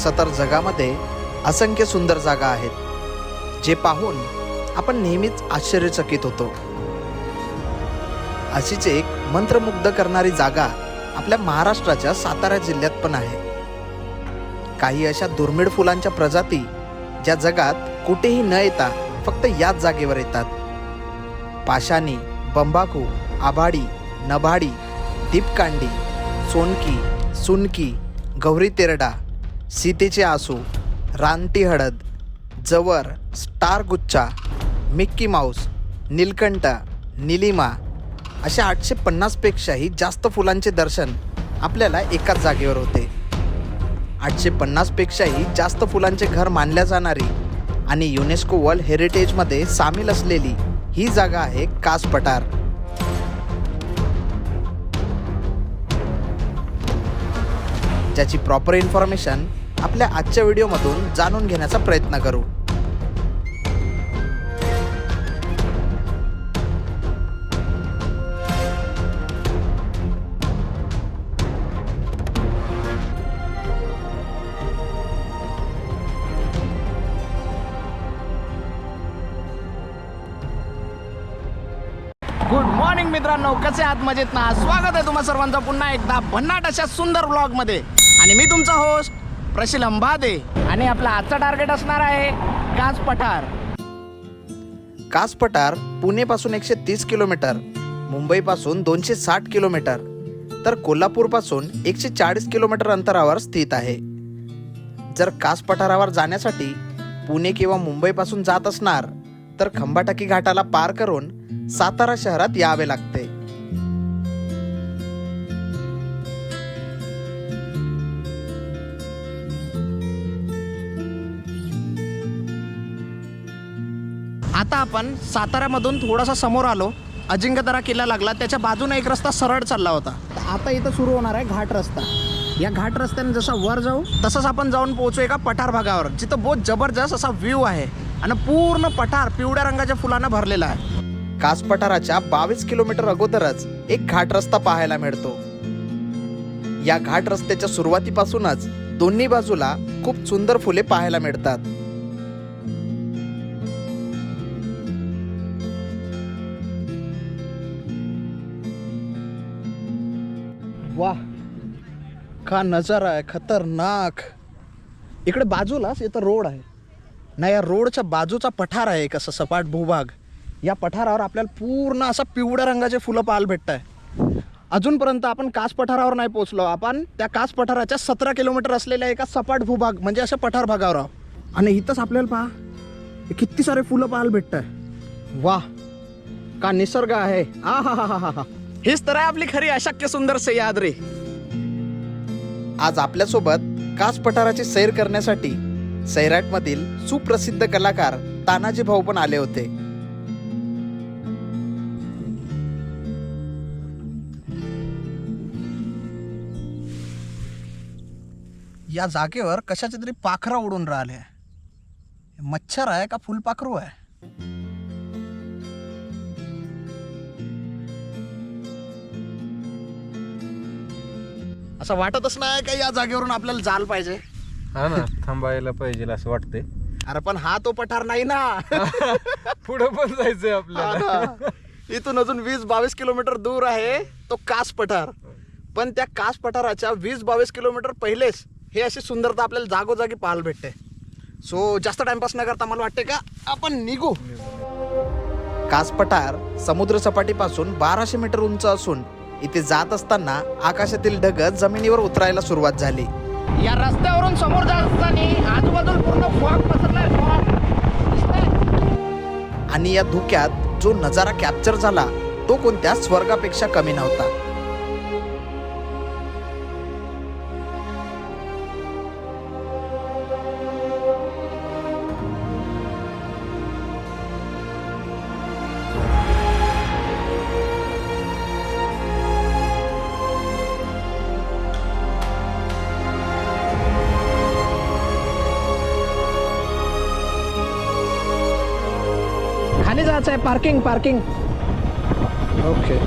सतर तर जगामध्ये असंख्य सुंदर जागा आहेत जे पाहून आपण नेहमीच आश्चर्यचकित होतो. अशीच एक मंत्रमुग्ध करणारी जागा आपल्या महाराष्ट्राच्या सातारा जिल्ह्यात पण आहे. काही अशा दुर्मिळ फुलांच्या प्रजाती ज्या जगात कुठेही न येता फक्त याच जागेवर येतात. पाशानी बंबाकू आभाडी नभाडी दीपकांडी सोनकी सुनकी गौरी तेरडा सीतेचे आसू रानटी हळद जवर स्टार गुच्छा मिक्की माऊस नीलकंठ निलिमा अशा आठशे पन्नासपेक्षाही जास्त फुलांचे दर्शन आपल्याला एकाच जागेवर होते. आठशे पन्नासपेक्षाही जास्त फुलांचे घर मानल्या जाणारी आणि युनेस्को वर्ल्ड हेरिटेजमध्ये सामील असलेली ही जागा आहे कास पठार. ज्याची प्रॉपर इन्फॉर्मेशन आपल्या आजच्या व्हिडिओमधून जाणून घेण्याचा प्रयत्न करू. गुड मॉर्निंग मित्रांनो. कसे आहात? मजेत ना? स्वागत आहे तुम्हा सर्वांचं पुन्हा एकदा भन्नाट अशा सुंदर ब्लॉगमध्ये. आणि मी तुमचा होस्ट प्रशील अंबादे. आणि आपला आजचा टार्गेट असणार आहे कास पठार. कास पठार पुणेपासून एकशे तीस किलोमीटर मुंबईपासून दोनशे साठ किलोमीटर तर कोल्हापूरपासून एकशे चाळीस किलोमीटर अंतरावर स्थित आहे. जर कास पठारावर जाण्यासाठी पुणे किंवा मुंबईपासून जात असणार तर खंबाटाकी घाटाला पार करून सातारा शहरात यावे लागते. आता आपण साताऱ्यामधून थोडासा समोर आलो. अजिंक्यतारा किल्ला लागला. त्याच्या बाजूने एक रस्ता सरळ चालला होता. आता इथं सुरू होणार आहे घाट रस्ता. या घाट रस्त्याने जसं वर जाऊ तसंच आपण जाऊन पोहोचू एका पठार भागावर जिथं बहुत जबरदस्त असा व्ह्यू आहे आणि पूर्ण पठार पिवळ्या रंगाच्या फुलानं भरलेला आहे. कास पठाराच्या बावीस किलोमीटर अगोदरच एक घाट रस्ता पाहायला मिळतो. या घाट रस्त्याच्या सुरुवातीपासूनच दोन्ही बाजूला खूप सुंदर फुले पाहायला मिळतात. वा का नजारा आहे खतरनाक. इकडे बाजूलाच इथं रोड आहे. ना या रोडच्या बाजूचा पठार आहे एक असा सपाट भूभाग. या पठारावर आपल्याला पूर्ण असा पिवळ्या रंगाचे फुलं पाहायला भेटत आहे अजूनपर्यंत आपण कास पठारावर नाही पोहोचलो. आपण त्या कास पठाराच्या सतरा किलोमीटर असलेल्या एका सपाट भूभाग म्हणजे अशा पठार भागावर आहोत. आणि इथंच आपल्याला पहा किती सारे फुलं पाहायला भेटत आहे वा का निसर्ग आहे. आ हा हा हा हा हा हीच तर आहे आपली खरी अशक्य सुंदर सह्याद्री. आज आपल्यासोबत कास पठाराची सैर करण्यासाठी सैराटमधील सुप्रसिद्ध कलाकार तानाजी भाऊ पण आले होते. या जागेवर कशाचे तरी पाखरं उडून राहिले. मच्छर आहे का फुलपाखरू आहे? असं वाटतच नाही का या जागेवरून आपल्याला जाल पाहिजे? हा ना थांबायला पाहिजे असं वाटतंय. अरे पण हा तो पठार नाही ना. पुढं पण जायचंय आपल्याला. इथून अजून वीस बावीस किलोमीटर दूर आहे तो कास पठार. पण त्या कास पठाराच्या वीस बावीस किलोमीटर पहिलेच हे अशी सुंदरता आपल्याला जागोजागी पाहायला भेटते. सो जास्त टाइमपास न करता मला वाटते का आपण निघू. कास पठार समुद्र सपाटीपासून बाराशे मीटर उंच असून इथे जात असताना आकाशातील ढग जमिनीवर उतरायला सुरुवात झाली. या रस्त्यावरून समोर जात असताना आजूबाजूला पूर्ण फॉग पसरलाय आणि या धुक्यात जो नजारा कॅप्चर झाला तो कोणत्या स्वर्गापेक्षा कमी नव्हता. आहे पार्किंग पार्किंग ओके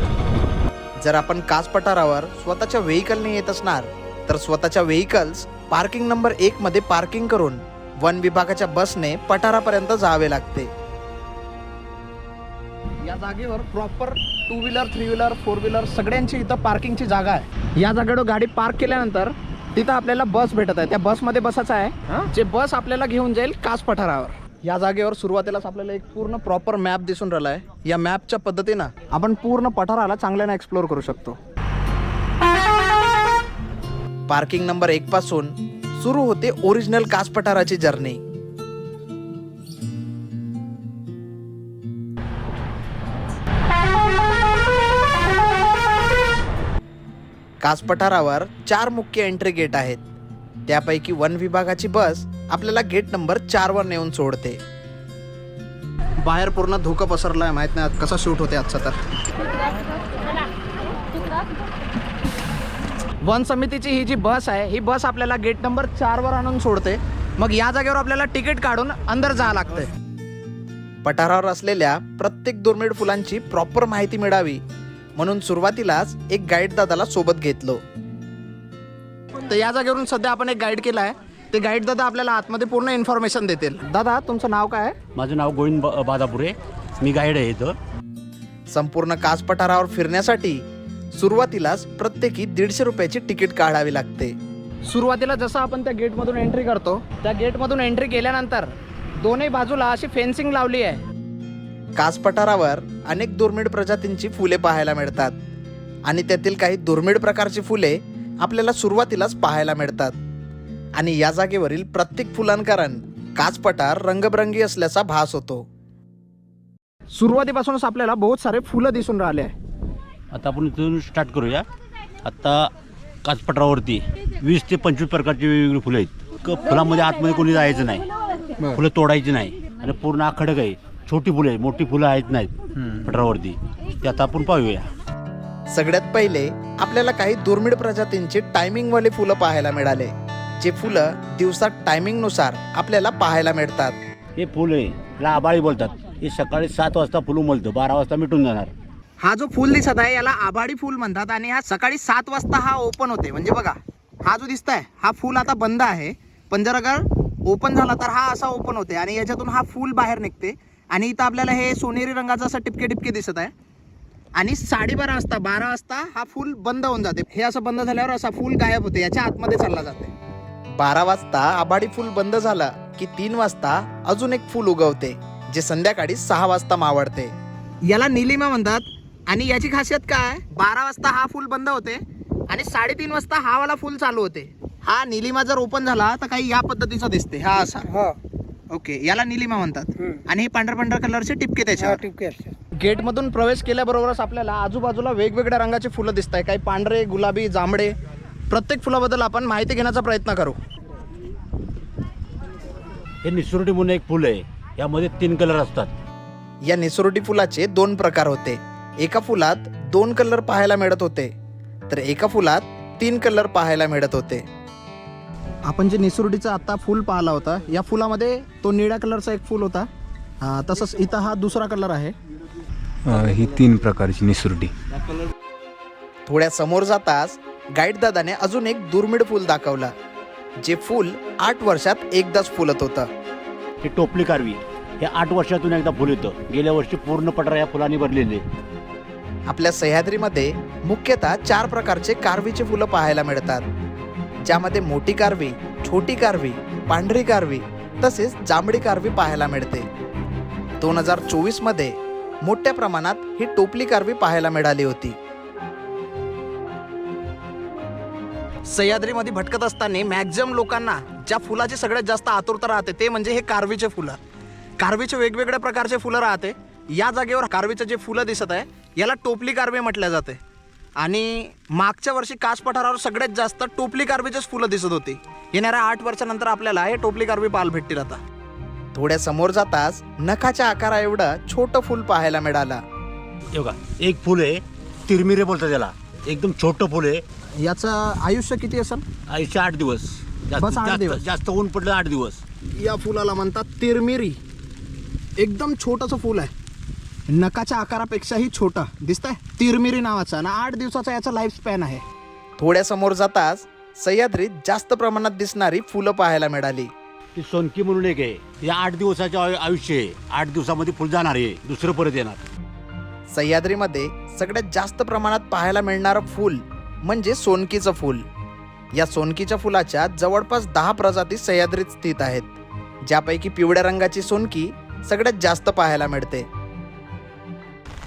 जर आपण कास पठारावर स्वतःच्या व्हेकलने येत असणार तर स्वतःच्या व्हेकल्स पार्किंग नंबर एक मध्ये पार्किंग करून वन विभागाच्या बसने पठारापर्यंत जावे लागते. या जागेवर proper two wheeler three wheeler four wheeler सगळ्यांची इथं पार्किंगची जागा आहे. या जागेवर गाडी पार्क केल्यानंतर तिथं आपल्याला बस भेटत आहे. त्या बसमध्ये बसायचं आहे. जे बस आपल्याला घेऊन जाईल कास पठारावर या जागेवर सुरुवातीलाच आपल्याला एक पूर्ण प्रॉपर मॅप दिसून राहिला आहे या मॅपच्या पद्धतीनं आपण पूर्ण पठाराला चांगल्याने एक्सप्लोअर करू शकतो. पार्किंग नंबर एक पासून सुरू होते ओरिजिनल कास पठाराची जर्नी कास पठारावर चार मुख्य एंट्री गेट आहेत. त्यापैकी वन विभागाची बस आपल्याला गेट नंबर चार वर नेऊन सोडते. बाहेर पूर्ण धुकं पसरलं आहे माहीत नाही आज कसा शूट होते आजचा तर. वन समितीची ही जी बस आहे ही बस आपल्याला गेट नंबर चारवर आणून सोडते. मग या जागेवर आपल्याला तिकीट काढून अंदर जावं लागतंय. पठारावर असलेल्या प्रत्येक दुर्मिळ फुलांची प्रॉपर माहिती मिळावी. म्हणून सुरुवातीलाच एक गाईड दादाला सोबत घेतलो. तर या जागेवरून सध्या आपण एक गाईड केला आहे. ते गाईड दादा आपल्याला आतमध्ये पूर्ण इन्फॉर्मेशन देतील. दादा तुमचं नाव काय आहे? माझं नाव गोविंद ब- बादापुरे. मी गाईड आहे इथं. संपूर्ण कास पठारावर फिरण्यासाठी सुरुवातीलाच प्रत्येकी दीडशे रुपयाची तिकीट काढावी लागते. सुरुवातीला जसं आपण त्या गेटमधून एंट्री करतो त्या गेटमधून एंट्री केल्यानंतर दोन्ही बाजूला अशी फेन्सिंग लावली आहे. कास पठारावर अनेक दुर्मिळ प्रजातींची फुले पाहायला मिळतात. आणि त्यातील काही दुर्मिळ प्रकारची फुले आपल्याला सुरुवातीलाच पाहायला मिळतात. आणि या जागेवरील प्रत्येक फुलांकरण कास पठार रंगबरंगी असल्याचा भास होतो. सुरुवातीपासूनच आपल्याला बहुत सारे फुलं दिसून राहिले. आहे आता आपण इथून स्टार्ट करूया. आत्ता काचपठारावरती वीस ते पंचवीस प्रकारची वेगवेगळी फुलं आहेत. क फुलामध्ये आतमध्ये कोणी जायचं नाही. फुलं तोडायची नाही. आणि पूर्ण आखडक आहे. छोटी फुलं आहे मोठी फुलं आहेत नाहीत पठारावरती ते आता आपण पाहूया. सगळ्यात पहिले आपल्याला काही दुर्मिळ प्रजातींचे टायमिंगवाले फुलं पाहायला मिळाले जे फुलं दिवसात टायमिंगनुसार आपल्याला पाहायला मिळतात. हे फुल आहे याला आबाळी बोलतात. हे सकाळी सात वाजता फुलं उमलतं बारा वाजता मिटून जाणार. हा जो फुल दिसत आहे याला आभाडी फुल म्हणतात आणि हा सकाळी सात वाजता हा ओपन होते. म्हणजे बघा हा जो दिसत आहे हा फुल आता बंद आहे. पण जर अगर ओपन झाला तर हा असा ओपन होते आणि याच्यातून हा फुल बाहेर निघते. आणि इथं आपल्याला हे सोनेरी रंगाचं असं टिपके टिपके दिसत आहे. आणि साडेबारा वाजता बारा वाजता हा फुल बंद होऊन जाते. हे असं बंद झाल्यावर असा फुल गायब होते याच्या आतमध्ये चालला जाते. बारा वाजता आभाडी फुल बंद झालं की तीन वाजता अजून एक फुल उगवते जे संध्याकाळी सहा वाजता मावळते. याला निलिमा म्हणतात. आणि याची खासियत काय? बारा वाजता हा फुल बंद होते आणि साडेतीन वाजता हा वाला फुल चालू होते. हा निलिमा जर ओपन झाला तर काही या पद्धतीचा दिसते. हा असा. ओके याला निलिमा म्हणतात. आणि हे पांढऱ्या पांढऱ्या कलरचे टिपके त्याच्यावर. गेट मधून प्रवेश केल्याबरोबरच आपल्याला आजूबाजूला वेगवेगळ्या रंगाची फुलं दिसत आहे काही पांढरे गुलाबी जांभळे. प्रत्येक फुलाबद्दल आपण माहिती घेण्याचा प्रयत्न करू. हे निसुरटी म्हणून एक फुल आहे. यामध्ये तीन कलर असतात. या निसोरटी फुलाचे दोन प्रकार होते. एका फुलात दोन कलर पाहायला मिळत होते. तर एका फुलात तीन कलर पाहायला मिळत होते. आपण जे निसुर्डीचा आता फुल पाहिला होता या फुलामध्ये तो निळ्या कलरचा एक फुल होता. तसंच इथं हा दुसरा कलर आहे. ही तीन प्रकारची निसुरटी थोड्या समोर जाताच गाईड दादाने अजून एक दुर्मिळ फुल दाखवलं जे फुल आठ वर्षात एकदाच फुलत होतं. हे टोपली कारवी हे आठ वर्षातून एकदा फुल येतं. गेल्या वर्षी पूर्ण पठार या फुलांनी भरलेले. आपल्या सह्याद्रीमध्ये मुख्यतः चार प्रकारचे कारवीचे फुलं पाहायला मिळतात. ज्यामध्ये मोठी कारवी छोटी कारवी पांढरी कारवी तसेच जांभळी कारवी पाहायला मिळते. दोन हजार चोवीसमध्ये मोठ्या प्रमाणात ही टोपली कारवी पाहायला मिळाली होती. सह्याद्रीमध्ये भटकत असताना मॅक्झिमम लोकांना ज्या फुलाची सगळ्यात जास्त आतुरता राहते ते म्हणजे हे कारवीचे फुलं. कारवीचे वेगवेगळ्या प्रकारचे फुलं राहते. या जागेवर कारवीचं जे फुलं दिसत आहे याला टोपली कारवी म्हटल्या जाते. आणि मागच्या वर्षी कास पठारावर सगळ्यात जास्त टोपली कारवीचेच फुलं दिसत होती. येणाऱ्या आठ वर्षानंतर आपल्याला हे टोपली कारवी पाहायला भेटतील आता. थोड्या समोर जाताच नखाच्या आकारा एवढं छोटं फुल पाहायला मिळालं. बघा एक फुल आहे तिरमिरे बोलतात त्याला. एकदम छोटं फुल आहे. याचं आयुष्य किती असेल आयुष्य आठ दिवस. जास्त बस आठ जास्त- दिवस. जास्त ऊन पडलं आठ दिवस. या फुलाला म्हणतात तिरमिरी. एकदम छोटंसं फुल आहे. नकाच्या आकारापेक्षाही छोटा. दिसतंय? तिरमिरी नावाचा आणि आठ दिवसाचा याचा लाईफ स्पॅन आहे. थोड्या समोर जाताच सह्याद्रीत जास्त प्रमाणात दिसणारी फुलं पाहायला मिळाली. ती सोनकी म्हणून एक आहे. हे आठ दिवसाचे आयु- आयुष्य आहे. आठ दिवसामध्ये फुल जाणार आहे. दुसरं परत येणार. सह्याद्रीमध्ये सगळ्यात जास्त प्रमाणात पाहायला मिळणारं फूल म्हणजे सोनकीचं फूल. या सोनकीच्या फुलाच्या जवळपास दहा प्रजाती सह्याद्रीत स्थित आहेत. ज्यापैकी पिवळ्या रंगाची सोनकी सगळ्यात जास्त पाहायला मिळते.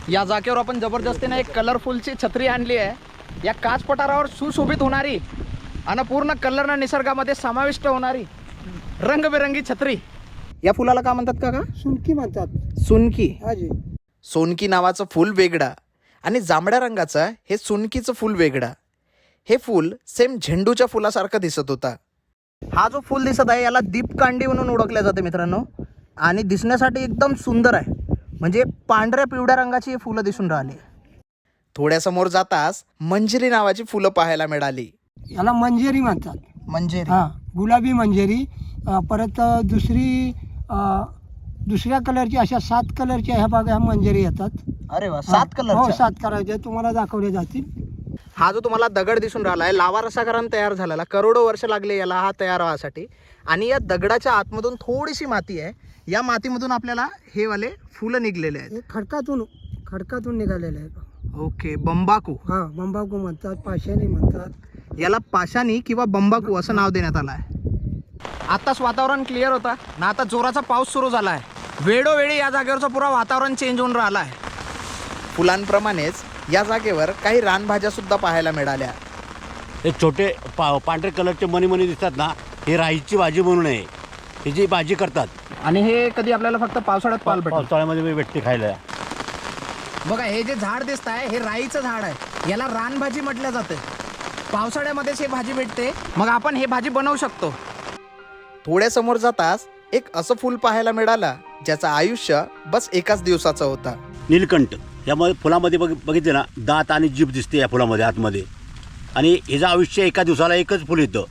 या जागेवर आपण जबरदस्तीने एक कलरफुलची छत्री आणली आहे. या काच पठारावर सुशोभित होणारी आणि पूर्ण कलरनं निसर्गामध्ये समाविष्ट होणारी रंगबिरंगी छत्री. या फुलाला का म्हणतात का का सुनकी म्हणतात. सुनकी. हाजी सोनकी नावाचं फूल वेगळं आणि जांभळ्या रंगाचं हे सोनकीचं फूल वेगळं. हे फूल सेम झेंडूच्या फुलासारखं दिसत होता. हा जो फूल दिसत आहे याला दीपकांडी म्हणून ओळखल्या जाते मित्रांनो. आणि दिसण्यासाठी एकदम सुंदर आहे. म्हणजे पांढऱ्या पिवळ्या रंगाची ही फुलं दिसून राहिली. थोड्यासमोर जाताच मंजिरी नावाची फुलं पाहायला मिळाली. याला मंजेरी म्हणतात. म्हणजे हां गुलाबी मंजेरी. अं, परत दुसरी अं, दुसऱ्या कलरची अशा सात कलरच्या ह्या बागा ह्या मंजेरी येतात. अरे वा सात हो कलर सात कलरच्या. तुम्हाला दाखवले जातील. हा जो तुम्हाला दगड दिसून राहिला आहे लावा रसाकरण तयार झालेला. करोडो वर्ष लागले याला हा तयार व्हायसाठी. आणि या दगडाच्या आतमधून थोडीशी माती आहे. या मातीमधून आपल्याला हे वाले फुलं निघलेले आहेत. हे खडकातून खडकातून निघालेलं आहे ओके बंबाकू. हां बंबाकू म्हणतात पाशाणी म्हणतात. याला पाशानी किंवा बंबाकू असं नाव देण्यात आलं आहे. आताच वातावरण क्लिअर होता. ना आता जोराचा पाऊस सुरू झाला आहे वेळोवेळी या जागेवरचं पुरा वातावरण चेंज होऊन राहिलं आहे फुलांप्रमाणेच या जागेवर काही रानभाज्या सुद्धा पाहायला मिळाल्या. हे छोटे पा पांढरे कलरचे मनी मनी दिसतात ना हे राईची भाजी म्हणून आहे ही जी भाजी करतात. आणि हे कधी आपल्याला फक्त पावसाळ्यात पाहायला भेटतं. पावसाळ्यामध्ये भेटते खायला. बघा हे जे झाड दिसत आहे हे राईचं झाड आहे. याला रानभाजी म्हटलं जाते. पावसाळ्यामध्येच हे भाजी भेटते. मग आपण हे भाजी बनवू शकतो. थोड्या समोर जाताच एक असं फूल पाहायला मिळालं ज्याचं आयुष्य बस एकाच दिवसाचं होता. नीलकंठ. यामध्ये फुलामध्ये बघ बघितले ना दात आणि जीभ दिसते या फुलामध्ये आतमध्ये. आणि ह्याचं आयुष्य एका दिवसाला एकच फुल येतं.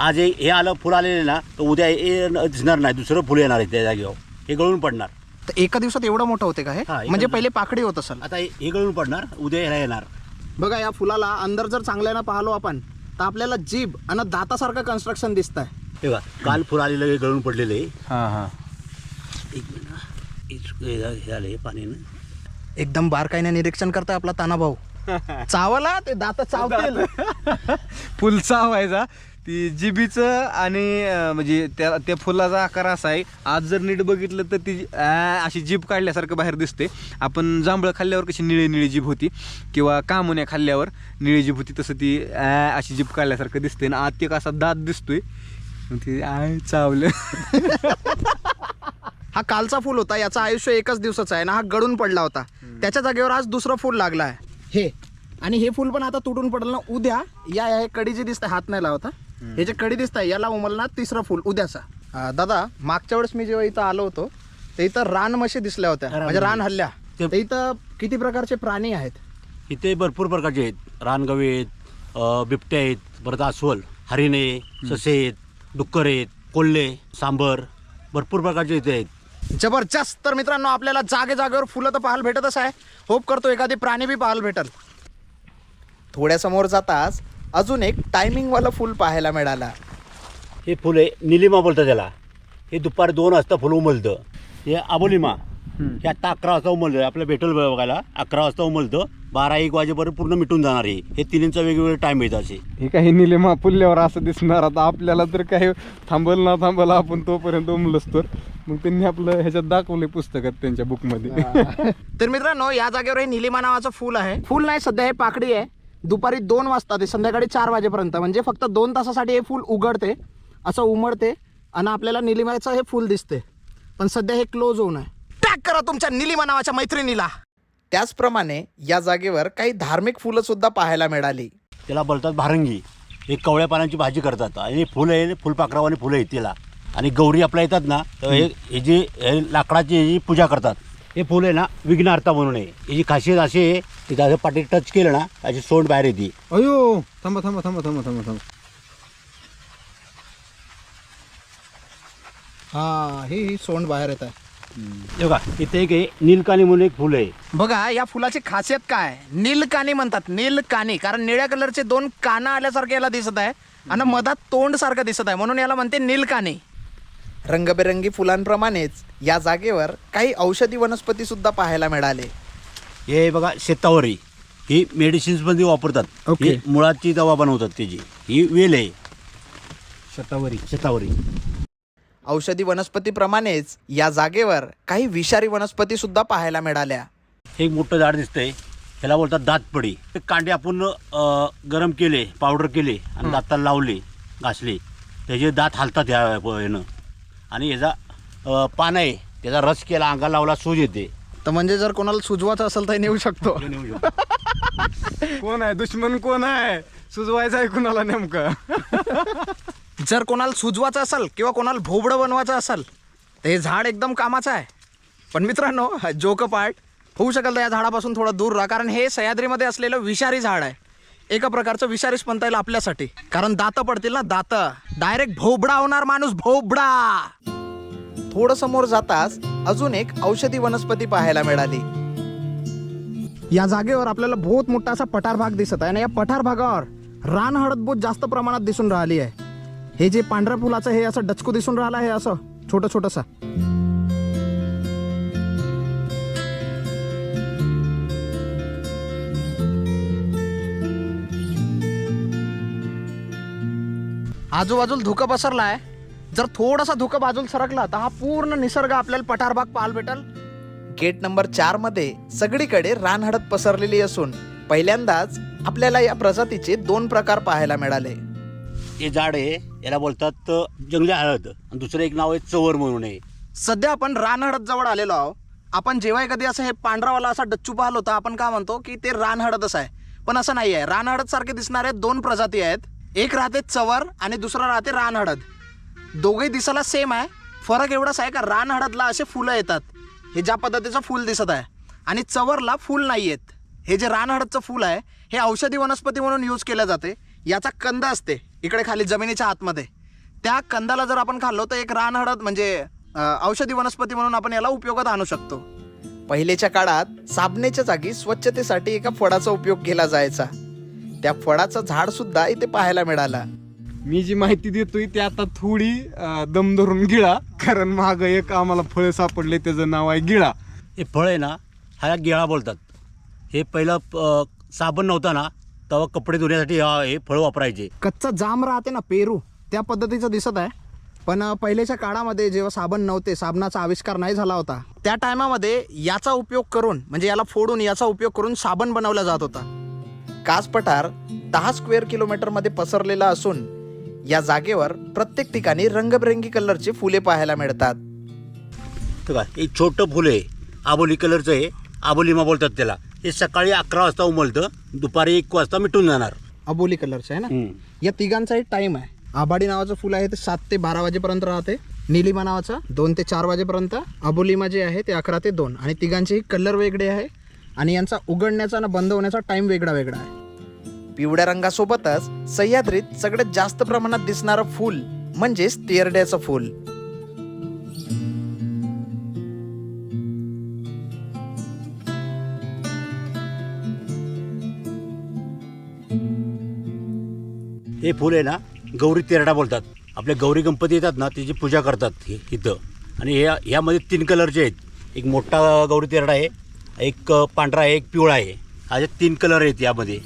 आज हे हे आलं फुल आलेलं ना तर उद्या हे न- दिसणार नाही. दुसरं फुल येणार आहे त्या जागेवर. हे गळून पडणार. तर एका दिवसात एवढं मोठं होते का हे? हा, एका म्हणजे दिवसात. पहिले पाकडी होत असेल. आता हे हे गळून पडणार उद्या ह्याला येणार. बघा या फुलाला अंदर जर चांगल्यानं पाहलो आपण तर आपल्याला जीभ आणि दातासारखं कन्स्ट्रक्शन दिसत आहे हे बघा काल फुल आलेलं हे गळून पडलेलं आहे. एक मिनिट हा. हे हे झालं- हे हे पाण्यानं एकदम बारकाईने निरीक्षण करताय आपला ताना भाऊ चावला ते दात चावतील. फुलचा व्हायचा ती जिबीचं आणि अं, म्हणजे त्या त्या फुलाचा आकार असा आहे. आज जर नीट बघितलं तर ती अशी जीभ काढल्यासारखं बाहेर दिसते. आपण जांभळं खाल्ल्यावर कशी निळी निळी जीभ होती किंवा कामुन्या खाल्ल्यावर निळी जीभ होती तसं ती अशी जीभ काढल्यासारखं दिसते. आणि आत एक असा दात दिसतोय. मग ते आय चावलं. हा कालचा फुल होता याचं आयुष्य एकच दिवसाचं आहे ना हा गळून पडला होता. त्याच्या जागेवर आज दुसरं फुल लागलं आहे. हे. आणि हे फुल पण आता तुटून पडलं ना उद्या या या हे कडी जी दिसते हात नाही लावता. हे जे कडी दिसत आहे याला उमलणार तिसरं फुल उद्याचा. दादा मागच्या वेळेस मी जेव्हा इथं आलो होतो तर इथं रान म्हशी दिसल्या होत्या. म्हणजे रान हल्ल्या. ते- तर इथं किती प्रकारचे प्राणी आहेत? इथे भरपूर प्रकारचे आहेत. रानगवे आहेत बिबट्या आहेत परत अस्वल हरिणे ससे आहेत डुक्कर आहेत कोल्हे सांबर भरपूर प्रकारचे इथे आहेत. जबरदस्त! तर मित्रांनो आपल्याला जागे जागेवर फुलं तर पाहायला भेटतच आहे. होप करतो एखादी प्राणी बी पाहायला भेटल. थोड्या समोर जाताच अजून एक टायमिंगवालं फूल पाहायला मिळालं. हे फुल आहे निलिमा बोलतात त्याला. हे दुपारी दोन वाजता फुलं उमलतं. हे आबोलिमा हे आता अकरा वाजता उमलतं. आपलं भेटल बघायला अकरा वाजता उमलतं. बारा एक वाजेपर्यंत पूर्ण मिटून जाणार आहे हे तिन्हींचा वेगवेगळे टाईम आहेत असे. हे काही निलेमा फुलल्यावर असं दिसणार. आता आपल्याला तर काही थांबल ना थांबल आपण तोपर्यंत उमलच तर मग त्यांनी आपलं ह्याच्यात दाखवले पुस्तकात त्यांच्या बुकमध्ये तर मित्रांनो या जागेवर हे निलिमा नावाचं फूल आहे. फूल नाही सध्या हे पाकडी आहे. दुपारी दोन वाजता ते संध्याकाळी चार वाजेपर्यंत. म्हणजे फक्त दोन तासासाठी हे फूल उघडते असं उमडते आणि आपल्याला निलिमाचं हे फूल दिसते. पण सध्या हे क्लोज होऊन आहे टॅग करा तुमच्या निलिमा नावाच्या मैत्रिणीला. त्याचप्रमाणे या जागेवर काही धार्मिक फुलं सुद्धा पाहायला मिळाली. त्याला बोलतात भारंगी. हे कवळ्या पानांची भाजी करतात. आणि फुलं आहे फुलपाखरावानी फुलं आहेत त्याला आणि गौरी आपल्या येतात ना तर हे हे जे हे लाकडाची पूजा करतात हे फुल आहे ना विघ्नार्था म्हणून आहे. याची खासियत अशी आहे की त्याचं पाठी टच केलं ना त्याची सोंड बाहेर येते. अयो थांबा थांबा थांबा थांबा थांबा थांबा. हा ही ही सोंड बाहेर येत आहे. हे बघा इथे एक नीलकानी म्हणून एक फुल आहे. बघा या फुलाची खासियत काय? नीलकानी म्हणतात नीलकानी. कारण निळ्या कलरचे दोन कानं आल्यासारखे याला दिसत आहे आणि मधात तोंड सारखं दिसत आहे. म्हणून याला म्हणते नीलकाने. रंगबेरंगी फुलांप्रमाणेच या जागेवर काही औषधी वनस्पती सुद्धा पाहायला मिळाले. हे बघा शेतावरी ही मेडिसिन्समध्ये वापरतात. ओके. ही मुळाची दवा बनवतात त्याची ही वेल आहे. शेतावरी. शेतावरी. औषधी वनस्पतीप्रमाणेच या जागेवर काही विषारी वनस्पती सुद्धा पाहायला मिळाल्या. हे एक मोठं झाड दिसतंय. ह्याला बोलतात दातपडी. ते कांडे आपण अ, गरम केले पावडर केले आणि दाताला लावले घासले. त्याचे दात हालतात ह्या ह्यानं. आणि ह्याचा अ, पान आहे. त्याचा रस केला अंगाला लावला सूज येते. तर म्हणजे जर कोणाला सुजवायचं असेल तर नेऊ शकतो. कोण आहे? दुश्मन कोण आहे? सुजवायचं आहे कुणाला नेमकं? जर कोणाला सुजवायचं असेल किंवा कोणाला भोबडं बनवायचं असेल तर हे झाड एकदम कामाचं आहे. पण मित्रांनो जोक पार्ट होऊ शकेल तर या झाडापासून थोडं दूर राहा कारण हे सह्याद्रीमध्ये असलेलं विषारी झाड आहे. एका प्रकारचं विषारीच म्हणता येईल आपल्यासाठी. कारण दातं पडतील ना दातं. डायरेक्ट भोबडा होणार माणूस भोबडा थोडं समोर जाताच अजून एक औषधी वनस्पती पाहायला मिळाली. या जागेवर आपल्याला बहुत मोठा असा पठार भाग दिसत आहे आणि या पठार भागावर रान हळद बहुत जास्त प्रमाणात दिसून राहिली आहे. हे जे पांढऱ्या फुलाचं हे असं डचकू दिसून राहिलं आहे असं छोटं छोटंसं आजूबाजूला धुकं पसरला आहे जर थोडासा धुकं बाजूला सरकला तर हा पूर्ण निसर्ग आपल्याला पठार भाग पाहायला भेटल. गेट नंबर चारमध्ये सगळीकडे रानहळद पसरलेली असून पहिल्यांदाच आपल्याला या प्रजातीचे दोन प्रकार पाहायला मिळाले. हे झाड आहे याला बोलतात जंगली हळद. आणि दुसरं एक नाव आहे चवर म्हणून आहे. सध्या आपण रानहळद जवळ आलेलो आहो आपण जेव्हा कधी असं हे पांढरावाला असा डच्चू पाहिलं होता आपण काय म्हणतो की ते रानहळदच आहे. पण असं नाही आहे. रानहळद सारखे दिसणारे दोन प्रजाती आहेत. एक राहते चवर आणि दुसरा राहते रानहळद दोघेही दिसायला सेम आहे. फरक एवढाच आहे का रानहळदला असे फुलं येतात. हे ज्या पद्धतीचं फूल दिसत आहे. आणि चवरला फूल नाही आहेत हे जे रानहळदचं फूल आहे हे औषधी वनस्पती म्हणून यूज केलं जाते. याचा कंद असते इकडे खाली जमिनीच्या आतमध्ये. त्या कंदाला जर आपण खाल्लो तर एक रानहळद म्हणजे औषधी वनस्पती म्हणून आपण याला उपयोगात आणू शकतो. पहिलेच्या काळात साबणेच्या जागी स्वच्छतेसाठी एका फळाचा उपयोग केला जायचा. त्या फळाचं झाड सुद्धा इथे पाहायला मिळाला. मी जी माहिती देतोय ती आता थोडी दम धरून गिळा. कारण माग एक आम्हाला फळ सापडले त्याचं नाव आहे गिळा. हे फळ आहे ना ह्याला गिळा बोलतात. हे पहिलं अ, साबण नव्हता ना तेव्हा कपडे धुण्यासाठी हा- हे फळ वापरायचे. कच्चा जाम राहते ना पेरू. त्या पद्धतीचं दिसत आहे. पण अ, पहिल्याच्या काळामध्ये जेव्हा साबण नव्हते साबणाचा आविष्कार नाही झाला होता. त्या टायमामध्ये याचा उपयोग करून म्हणजे याला फोडून याचा उपयोग करून साबण बनवला जात होता. कास पठार दहा स्क्वेअर किलोमीटरमध्ये पसरलेला असून या जागेवर प्रत्येक ठिकाणी रंगबिरंगी कलरची फुले पाहायला मिळतात. हे छोटं फुल आहे. आबोली कलरचं आहे. आबोलीमा बोलतात त्याला. हे सकाळी अकरा वाजता उमलतं. दुपारी एक वाजता मिटून जाणार. अबोली कलरचं आहे ना. या तिघांचा एक टाइम आहे. आबाडी नावाचं फुल आहे ते सात ते बारा वाजेपर्यंत राहते. निलिमा नावाचं दोन ते चार वाजेपर्यंत. अबोलिमा जे आहे ते अकरा ते दोन. आणि तिघांचेही कलर वेगळे आहे. आणि यांचा उघडण्याचा आणि बंद होण्याचा टाइम वेगळा वेगळा आहे. पिवळ्या रंगासोबतच सह्याद्रीत सगळ्यात जास्त प्रमाणात दिसणारं फूल म्हणजेच तेरड्याचं फूल. हे फुल आहे ना गौरी तेरडा बोलतात. आपले गौरी गणपती येतात ना त्याची पूजा करतात इथं. आणि ह्या ह्यामध्ये तीन कलरचे आहेत. एक मोठा गौरी तेरडा आहे एक पांढरा आहे एक पिवळा आहे. असे तीन कलर आहेत यामध्ये.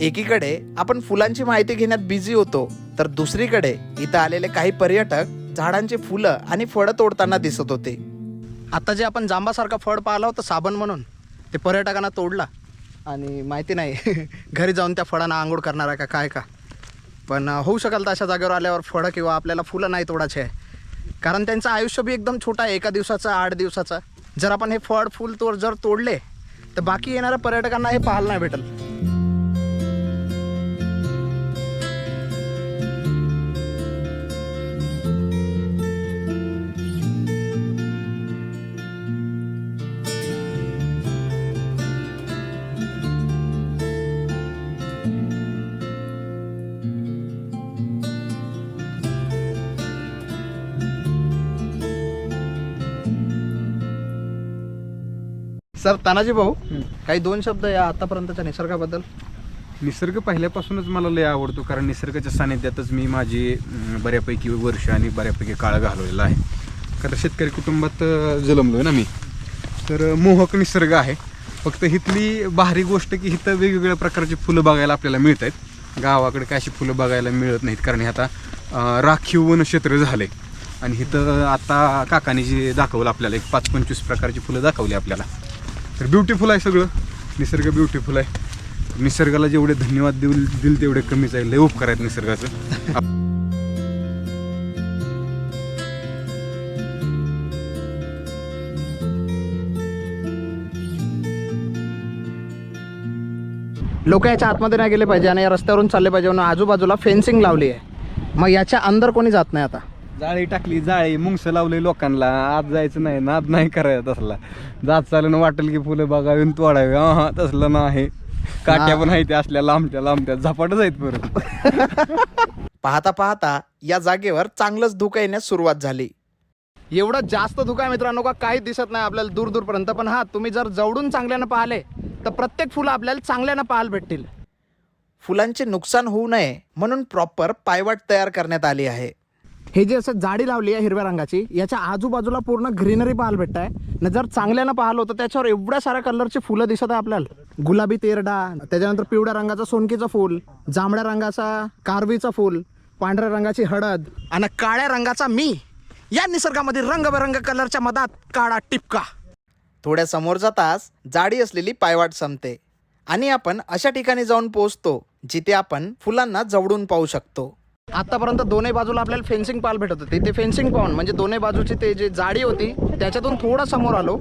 एकीकडे आपण फुलांची माहिती घेण्यात बिझी होतो तर दुसरीकडे इथं आलेले काही पर्यटक झाडांची फुलं आणि फळं तोडताना दिसत होते. आता जे आपण जांबासारखा फळ पाहिलं होतं साबण म्हणून ते पर्यटकांना तोडला. आणि माहिती नाही घरी जाऊन त्या फळांना आंघोळ करणार आहे का काय का. पण होऊ शकेल तर अशा जागेवर आल्यावर फळं किंवा आपल्याला फुलं नाही तोडायचे आहे. कारण त्यांचं आयुष्य बी एकदम छोटं आहे एका दिवसाचं आठ दिवसाचं. जर आपण हे फळ फुल तोड जर तोडले तर बाकी येणाऱ्या पर्यटकांना हे पाहायला नाही भेटेल. सर तानाजी भाऊ काही दोन शब्द या आतापर्यंतच्या निसर्गाबद्दल? निसर्ग पहिल्यापासूनच मला लय आवडतो कारण निसर्गाच्या सानिध्यातच मी माझी बऱ्यापैकी वर्ष आणि बऱ्यापैकी काळ घालवलेला आहे. कारण शेतकरी कुटुंबात अं, जन्मलोय ना मी. तर मोहक निसर्ग आहे. फक्त इथली भारी गोष्ट की इथं वेगवेगळ्या प्रकारची फुलं बघायला आपल्याला मिळत आहेत गावाकडे काय अशी फुलं बघायला मिळत नाहीत कारण हे आता राखीव वनक्षेत्र झाले आणि इथं आता काकाने जे दाखवलं आपल्याला एक पाच पंचवीस प्रकारची फुलं दाखवली आपल्याला. तर ब्युटिफुल आहे सगळं. निसर्ग ब्युटिफुल आहे. निसर्गाला जेवढे धन्यवाद देऊ दिल तेवढे कमीच आहे. लय उपकार आहेत निसर्गाचं. लोक याच्या आतमध्ये नाही गेले पाहिजे आणि या रस्त्यावरून चालले पाहिजे म्हणून आजूबाजूला फेन्सिंग लावली आहे. मग याच्या अंदर कोणी जात नाही आता? जाळी टाकली जाळी मुंगस लावले लोकांना. आत जायचं नाही नाद नाही करायचा तसला. जात चालून वाटेल की फुलं बघावी तोडावी. हा तसलं नाही. काट्या पण आहेत असल्या लांबत्या लांबत्या झपाटच आहेत परत. पाहता पाहता या जागेवर चांगलंच धुकं येण्यास सुरुवात झाली. एवढं जास्त धुका आहे मित्रांनो का काही दिसत नाही आपल्याला दूर दूरपर्यंत. पण हा तुम्ही जर जवळून चांगल्यानं पाहिले तर प्रत्येक फुलं आपल्याला चांगल्यानं पाहायला भेटतील. फुलांचे नुकसान होऊ नये म्हणून प्रॉपर पायवाट तयार करण्यात आली आहे. हे जे असं जाडी लावली आहे हिरव्या रंगाची याच्या आजूबाजूला पूर्ण ग्रीनरी पाहायला भेटत आहे न जर चांगल्यानं पाहिलं होतं त्याच्यावर एवढ्या साऱ्या कलरची फुलं दिसत आहे आपल्याला. गुलाबी तेरडा त्याच्यानंतर पिवळ्या रंगाचं सोनकीचं फूल जांभळ्या रंगाचा कारवीचं फूल पांढऱ्या रंगाची हळद आणि काळ्या रंगाचा मी. या निसर्गामध्ये रंगबेरंग कलरच्या मधात काळा टिपका. थोड्या समोर जाताच जाडी असलेली पायवाट संपते. आणि आपण अशा ठिकाणी जाऊन पोहोचतो जिथे आपण फुलांना जवळून पाहू शकतो. आतापर्यंत दोन्ही बाजूला आपल्याला फेन्सिंग पाल भेटत होते. ते फेन्सिंग पाहून म्हणजे दोन्ही बाजूची ते जे जाडी होती त्याच्यातून थोडा समोर आलो.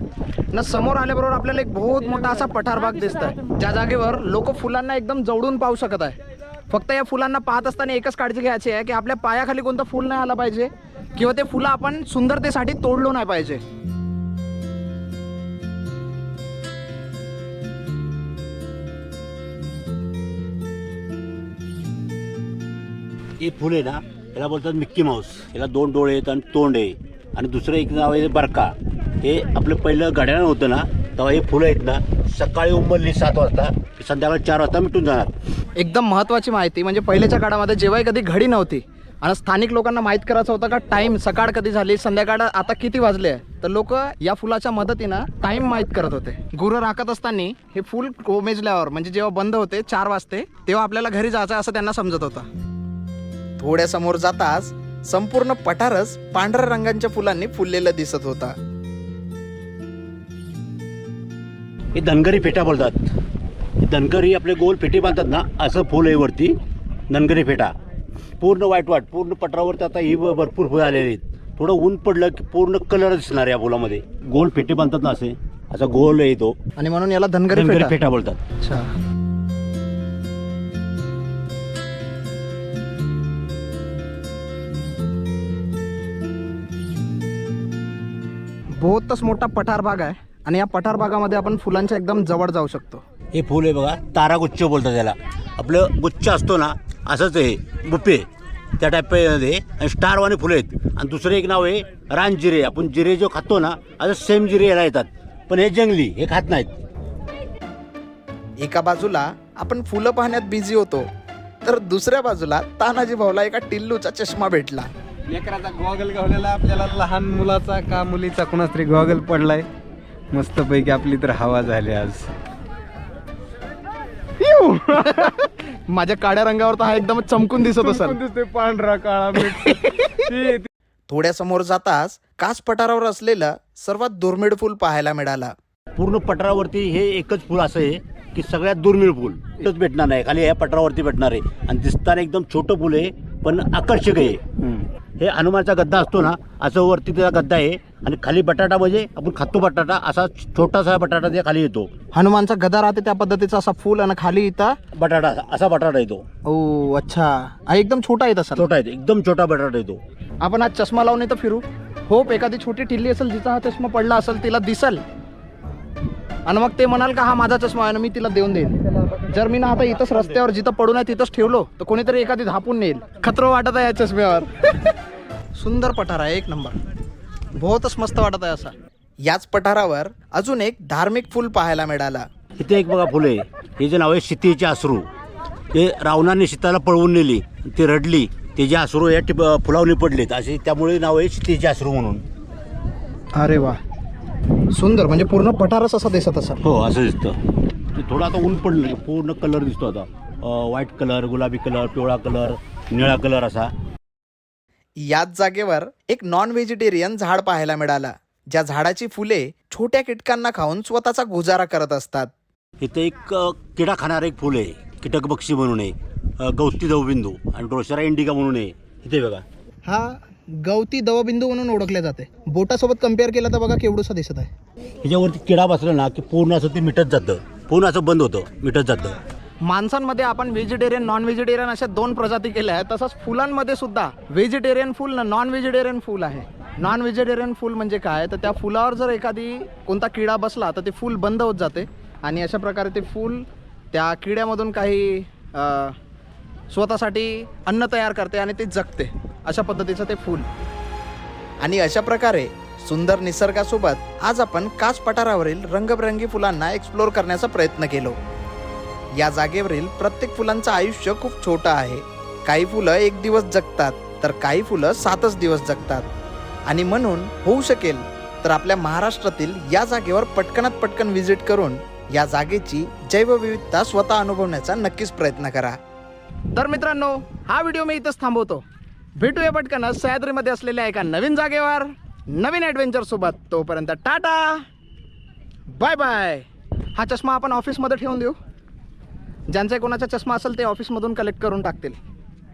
न समोर आल्याबरोबर आपल्याला एक बहुत मोठा असा पठार भाग दिसत आहे ज्या जागेवर लोक फुलांना एकदम जवळून पाहू शकत आहे. फक्त या फुलांना पाहत असताना एकच काळजी घ्यायची आहे की आपल्या पायाखाली कोणतं फुल नाही आलं पाहिजे किंवा ते फुलं आपण सुंदरतेसाठी तोडलो नाही पाहिजे. हे फुल आहे ना याला बोलतात मिक्की माऊस. याला दोन डोळे आहेत आणि तोंड आहे. आणि दुसरं एक नाव आहे बरका. हे आपलं पहिलं घड्याळ होतं ना तेव्हा हे फुलं आहेत ना सकाळी उमरली सात वाजता संध्याकाळी चार वाजता मिटून जाणार. एकदम महत्त्वाची माहिती म्हणजे पहिल्याच्या काळामध्ये जेव्हाही कधी घडी नव्हती आणि स्थानिक लोकांना माहीत करायचं होतं का टाईम सकाळ कधी झाली संध्याकाळ आता किती वाजले आहे तर लोक या फुलाच्या मदतीनं टाईम माहीत करत होते. गुरं राखत असताना हे फुल कोमेजल्यावर म्हणजे जेव्हा बंद होते चार वाजते तेव्हा आपल्याला घरी जायचं असं त्यांना समजत होतं. थोड्या समोर जाताच संपूर्ण पठारच पांढऱ्या रंगांच्या फुलांनी फुललेलं दिसत होता. हे धनगरी फेटा बोलतात. हे धनगरी आपले गोल फेटे बांधतात ना असं फुल आहे वरती. धनगरी फेटा. पूर्ण वाईट वाट पूर्ण पटरावरती आता ही भरपूर फुलं आलेली आहेत. थोडं ऊन पडलं की पूर्ण कलर दिसणार या फुलामध्ये. गोल फेटे बांधतात ना असे. असा गोल आहे तो. आणि म्हणून याला धनगरी फेटा बोलतात. अच्छा. बहुतच मोठा पठार भाग आहे आणि या पठार भागामध्ये आपण फुलांच्या एकदम जवळ जाऊ शकतो. हे फुल आहे बघा तारागुच्छ बोलतात त्याला. आपलं गुच्छ असतो ना असंच आहे बुप्पे त्या टाईपमध्ये आणि स्टारवाने फुलं आहेत. आणि दुसरं एक नाव आहे रानजिरे आपण जिरे जो खातो ना असं सेम जिरे याला येतात. पण हे जंगली हे खात नाहीत. एका बाजूला आपण फुलं पाहण्यात बिझी होतो तर दुसऱ्या बाजूला तानाजी भाऊला एका टिल्लूचा चष्मा भेटला. लेकराचा गॉगल गावलेला आपल्याला लहान मुलाचा का मुलीचा कोणाच तरी गॉगल पडलाय? मस्तपैकी आपली तर हवा झाली आज. माझ्या काळ्या रंगावर तर हा एकदम चमकून दिसत असेल. दिसतोय पांढरा काळा थोड्या समोर जाताच कास पठारावर असलेलं सर्वात दुर्मिळ फुल पाहायला मिळाला. पूर्ण पठारावरती हे एकच फुल असं आहे की सगळ्यात दुर्मिळ फुल. कुठंच भेटणार नाही खाली ह्या पठारावरती भेटणार आहे. आणि दिसताना एकदम छोटं फुल आहे. पण आकर्षक आहे. हे हनुमानचा गद्दा असतो ना असं वरती त्याचा गद्दा आहे आणि खाली बटाटा म्हणजे आपण खातो बटाटा असा छोटासा बटाटा त्या खाली येतो. हनुमानचा गदा राहते त्या पद्धतीचा असा फुल आणि खाली इथं बटाटा असा बटाटा येतो. ओ अच्छा. हा एकदम छोटा येत असेल छोटा आहे एकदम छोटा बटाटा येतो. आपण आज चष्मा लावून इथं फिरू. होप एखादी छोटी टिल्ली असेल जिचा हा चष्मा पडला असेल तिला दिसल. आणि मग ते म्हणाल का हा माझा चष्मा आहे ना मी तिला देऊन देईन. जर मी ना आता इथंच रस्त्यावर जिथं पडून आहे तिथंच ठेवलो तर कोणीतरी एखादी धापून नेईल. खतरो वाटत आहे या चष्म्यावर. सुंदर पठार आहे एक नंबर. बहुतच मस्त वाटत आहे असा. याच पठारावर अजून एक धार्मिक फुल पाहायला मिळाला. इथे एक बघा फुलं. आहे हे जे नाव आहे शितीचे अश्रू. ते रावणाने सीताला पळवून नेली ती रडली त्याचे अश्रू या टिप फुलावणी पडलेत असे त्यामुळे नाव आहे सीतेचे अश्रू म्हणून. अरे वा. सुंदर म्हणजे पूर्ण पठारच असा दिसत असेल. हो असं दिसतं. ते थोडं आता ऊन पडलं पूर्ण कलर दिसतो आता. व्हाईट कलर गुलाबी कलर पिवळा कलर निळा कलर असा. याच जागेवर एक नॉन व्हेजिटेरियन झाड पाहायला मिळालं. ज्या झाडाची फुले छोट्या कीटकांना खाऊन स्वतःचा गुजारा करत असतात. इथे एक अ, किडा खाणारं एक फुल आहे. कीटक बक्षी म्हणून आहे. अ, गौती दवबिंदू आणि डोशरा इंडिका म्हणून आहे. इथे बघा. हा गवती दवबिंदू म्हणून ओळखले जाते. बोटासोबत कंपेअर केलं तर बघा केवढूसा दिसत आहे. ह्याच्यावरती किडा बसला ना की पूर्ण असं ते मिटत जातं. पूर्ण असं बंद होतं मिटत जातं. माणसांमध्ये आपण व्हेजिटेरियन नॉन व्हेजिटेरियन अशा दोन प्रजाती केल्या आहेत. तसंच फुलांमध्ये सुद्धा व्हेजिटेरियन फुल ना नॉन व्हेजिटेरियन फुल आहे. नॉन व्हेजिटेरियन फुल म्हणजे काय? तर त्या फुलावर जर एखादी कोणता किडा बसला तर ते फुल बंद होत जाते. आणि अशा प्रकारे ते फुल त्या किड्यामधून काही स्वतःसाठी अन्न तयार करते आणि ते जगते. अशा पद्धतीचं ते फुल. आणि अशा प्रकारे सुंदर निसर्गासोबत आज आपण कास पठारावरील रंगबिरंगी फुलांना एक्सप्लोर करण्याचा प्रयत्न केलो. या जागेवरील प्रत्येक फुलांचं आयुष्य खूप छोटं आहे. काही फुलं एक दिवस जगतात तर काही फुलं सातच दिवस जगतात. आणि म्हणून होऊ शकेल तर आपल्या महाराष्ट्रातील या जागेवर पटकनात पटकन व्हिजिट करून या जागेची जैवविविधता स्वतः अनुभवण्याचा नक्कीच प्रयत्न करा. तर मित्रांनो हा व्हिडिओ मी इथंच थांबवतो. भेटूया पटकनच सह्याद्रीमध्ये असलेल्या एका नवीन जागेवर. नवीन ॲडव्हेंचर सोबत. तोपर्यंत टाटा. बाय बाय हा चष्मा आपण ऑफिसमध्ये ठेवून देऊ. ज्यांचा कोणाचा चष्मा असेल ते ऑफिसमधून कलेक्ट करून टाकतील.